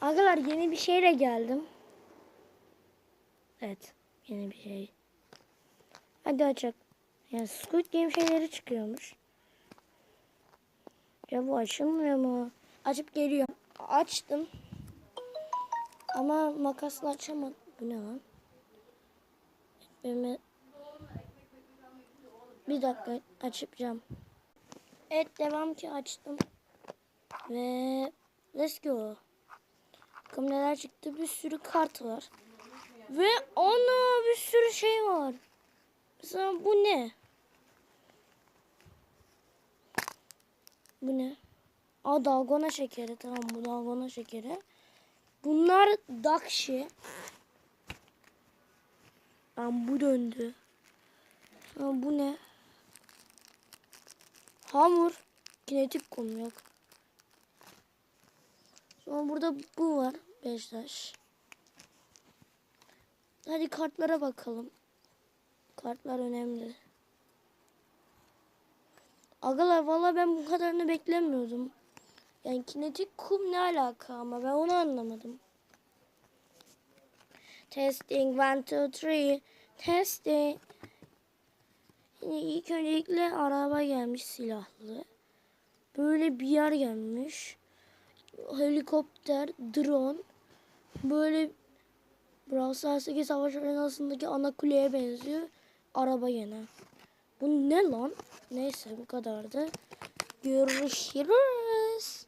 Arkadaşlar yeni bir şeyle geldim. Evet. Yeni bir şey. Hadi açak. Yani Squid Game şeyleri çıkıyormuş. Ya bu açılmıyor mu? Açıp geliyor. Açtım. Ama makasla açamadım. Bu ne lan? Benim bir dakika açacağım. Evet devam ki açtım. Ve let's go. Bakalım neler çıktı. Bir sürü kart var. Ve ana bir sürü şey var. Mesela bu ne? Bu ne? Aa dalgona şekeri. Tamam bu dalgona şekeri. Bunlar dakşi. Lan bu döndü. Aa, bu ne? Hamur. Kinetik kum yok. Sonra burada bu var. Beşiktaş. Hadi kartlara bakalım. Kartlar önemli. Agalar valla ben bu kadarını beklemiyordum. Yani kinetik kum ne alaka ama ben onu anlamadım. Testing one two three. Testing. Yine ilk öncelikle araba gelmiş silahlı. Böyle bir yer gelmiş. Helikopter, drone. Böyle Brawl Stars'taki savaş arenasındaki ana kuleye benziyor. Araba yine. Bu ne lan? Neyse bu kadardı. Görüşürüz.